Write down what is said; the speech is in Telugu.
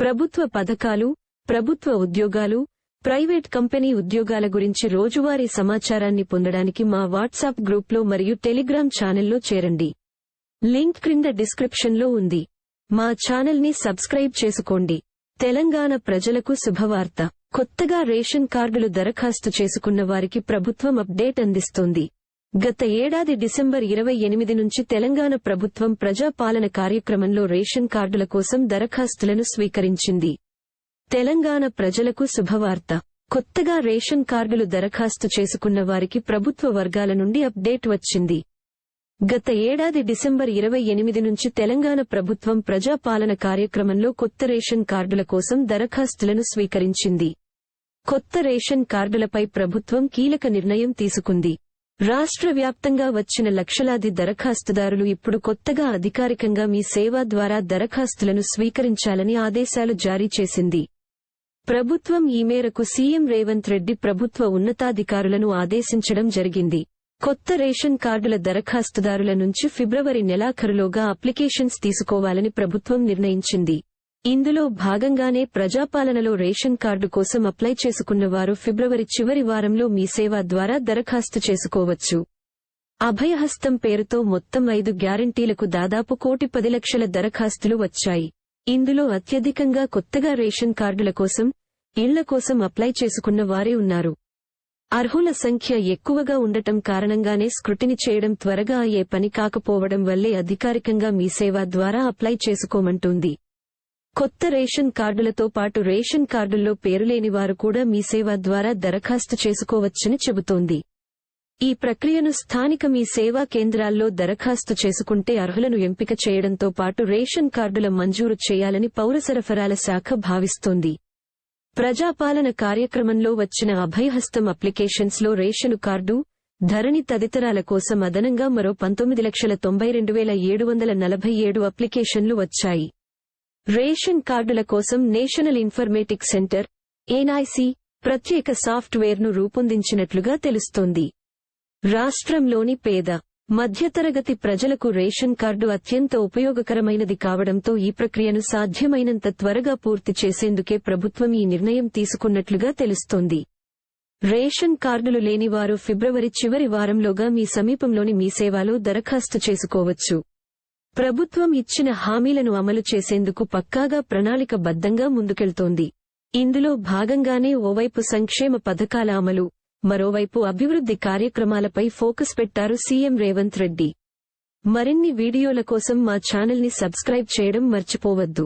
ప్రభుత్వ పథకాలు ప్రభుత్వ ఉద్యోగాలు ప్రైవేట్ కంపెనీ ఉద్యోగాల గురించి రోజువారీ సమాచారాన్ని పొందడానికి మా వాట్సాప్ గ్రూప్లో మరియు టెలిగ్రామ్ ఛానల్లో చేరండి. లింక్ క్రింద డిస్క్రిప్షన్లో ఉంది. మా ఛానల్ని సబ్స్క్రైబ్ చేసుకోండి. తెలంగాణ ప్రజలకు శుభవార్త. కొత్తగా రేషన్ కార్డులు దరఖాస్తు చేసుకున్న వారికి ప్రభుత్వం అప్డేట్ అందిస్తోంది. గత ఏడాది డిసెంబర్ ఇరవై ఎనిమిది నుంచి తెలంగాణ ప్రభుత్వం ప్రజాపాలన కార్యక్రమంలో రేషన్ కార్డుల కోసం దరఖాస్తులను స్వీకరించింది. తెలంగాణ ప్రజలకు శుభవార్త. కొత్తగా రేషన్ కార్డులు దరఖాస్తు చేసుకున్న వారికి ప్రభుత్వ వర్గాల నుండి అప్డేట్ వచ్చింది. గత ఏడాది డిసెంబర్ ఇరవై ఎనిమిది నుంచి తెలంగాణ ప్రభుత్వం ప్రజాపాలన కార్యక్రమంలో కొత్త రేషన్ కార్డుల కోసం దరఖాస్తులను స్వీకరించింది. కొత్త రేషన్ కార్డులపై ప్రభుత్వం కీలక నిర్ణయం తీసుకుంది. రాష్ట్ర వ్యాప్తంగా వచ్చిన లక్షలాది దరఖాస్తుదారులు ఇప్పుడు కొత్తగా అధికారికంగా మీ సేవ ద్వారా దరఖాస్తులను స్వీకరించాలని ఆదేశాలు జారీ చేసింది. ప్రభుత్వం ఈ మేరకు సీఎం రేవంత్ రెడ్డి ప్రభుత్వ ఉన్నతాధికారులను ఆదేశించడం జరిగింది. కొత్త రేషన్ కార్డుల దరఖాస్తుదారుల నుంచి ఫిబ్రవరి నెలాఖరులోగా అప్లికేషన్స్ తీసుకోవాలని ప్రభుత్వం నిర్ణయించింది. ఇందులో భాగంగానే ప్రజాపాలనలో రేషన్ కార్డు కోసం అప్లై చేసుకున్న వారు ఫిబ్రవరి చివరి వారంలో మీ సేవ ద్వారా దరఖాస్తు చేసుకోవచ్చు. అభయహస్తం పేరుతో మొత్తం ఐదు గ్యారంటీలకు దాదాపు కోటి పది లక్షల దరఖాస్తులు వచ్చాయి. ఇందులో అత్యధికంగా కొత్తగా రేషన్ కార్డుల కోసం ఇళ్ళ కోసం అప్లై చేసుకున్న వారే ఉన్నారు. అర్హుల సంఖ్య ఎక్కువగా ఉండటం కారణంగానే స్క్రుటిని చేయడం త్వరగా అయ్యే పని కాకపోవడం వల్లే అధికారికంగా మీ సేవ ద్వారా అప్లై చేసుకోమంటుంది. కొత్త రేషన్ కార్డులతో పాటు రేషన్ కార్డుల్లో పేరులేని వారు కూడా మీ సేవ ద్వారా దరఖాస్తు చేసుకోవచ్చని చెబుతోంది. ఈ ప్రక్రియను స్థానిక మీ సేవా కేంద్రాల్లో దరఖాస్తు చేసుకుంటే అర్హులను ఎంపిక చేయడంతో పాటు రేషన్ కార్డుల మంజూరు చేయాలని పౌర సరఫరాల శాఖ భావిస్తోంది. ప్రజాపాలన కార్యక్రమంలో వచ్చిన అభయహస్తం అప్లికేషన్స్లో రేషను కార్డు ధరణి తదితరాల కోసం అదనంగా మరో పంతొమ్మిది లక్షల తొంభై రెండు వేల ఏడు వందల నలభై ఏడు అప్లికేషన్లు వచ్చాయి. రేషన్ కార్డుల కోసం నేషనల్ ఇన్ఫర్మేటిక్ సెంటర్ ఎన్ఐసి ప్రత్యేక సాఫ్ట్వేర్ను రూపొందించినట్లుగా తెలుస్తోంది. రాష్ట్రంలోని పేద మధ్యతరగతి ప్రజలకు రేషన్ కార్డు అత్యంత ఉపయోగకరమైనది కావడంతో ఈ ప్రక్రియను సాధ్యమైనంత త్వరగా పూర్తి చేసేందుకే ప్రభుత్వం ఈ నిర్ణయం తీసుకున్నట్లుగా తెలుస్తోంది. రేషన్ కార్డులు లేనివారు ఫిబ్రవరి చివరి వారంలోగా మీ సమీపంలోని మీ సేవలో దరఖాస్తు చేసుకోవచ్చు. ప్రభుత్వం ఇచ్చిన హామీలను అమలు చేసేందుకు పక్కాగా ప్రణాళికబద్ధంగా ముందుకెళ్తోంది. ఇందులో భాగంగానే ఓవైపు సంక్షేమ పథకాల అమలు మరోవైపు అభివృద్ధి కార్యక్రమాలపై ఫోకస్ పెట్టారు సీఎం రేవంత్ రెడ్డి. మరిన్ని వీడియోల కోసం మా ఛానల్ని సబ్స్క్రైబ్ చేయడం మర్చిపోవద్దు.